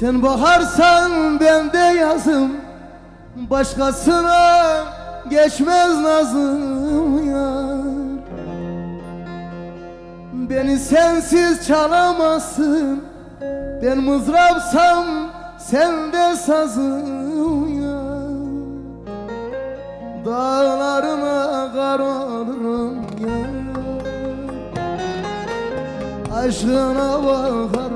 Sen baharsan ben de yazım. Başkasına geçmez nazım yar. Beni sensiz çalamazsın. Ben mızrapsam sen de sazım ya Dağlarına kar olurum ya Aşkına bakar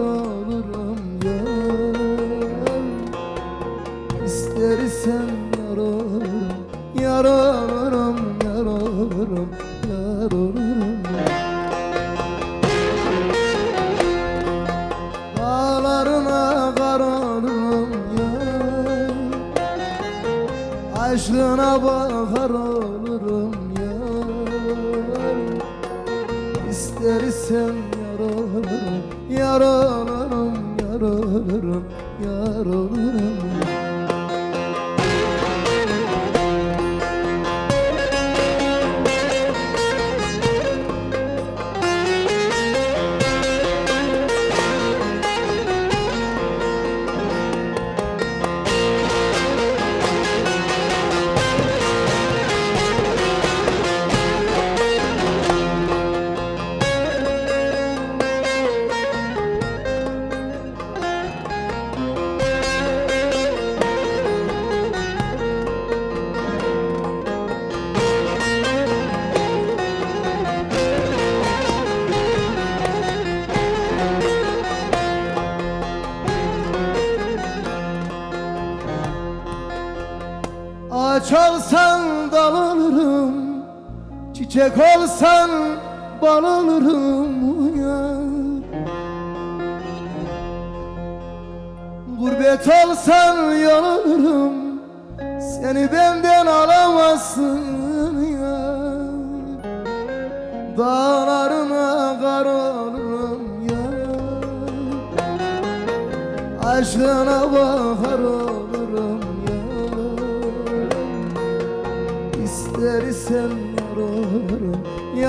Aşkına bakar olurum ya. İstersen yar olurum Yar olurum, yar olurum, yar olurum Ağaç olsan dal olurum Çiçek olsan bal olurum ya Gurbet olsan yol olurum Seni benden alamazsın ya Dağlarına kar olurum ya Aşkına bakar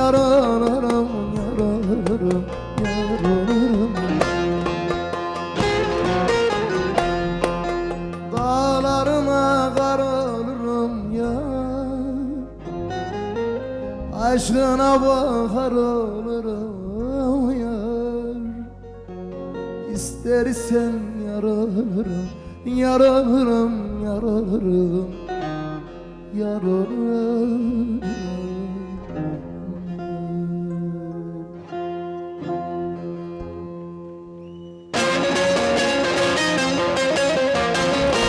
Yar olurum, yar olurum, yar olurum Dağlarına kar olurum ya. Aşkına bakar olurum yar İstersen yar olurum Yar olurum,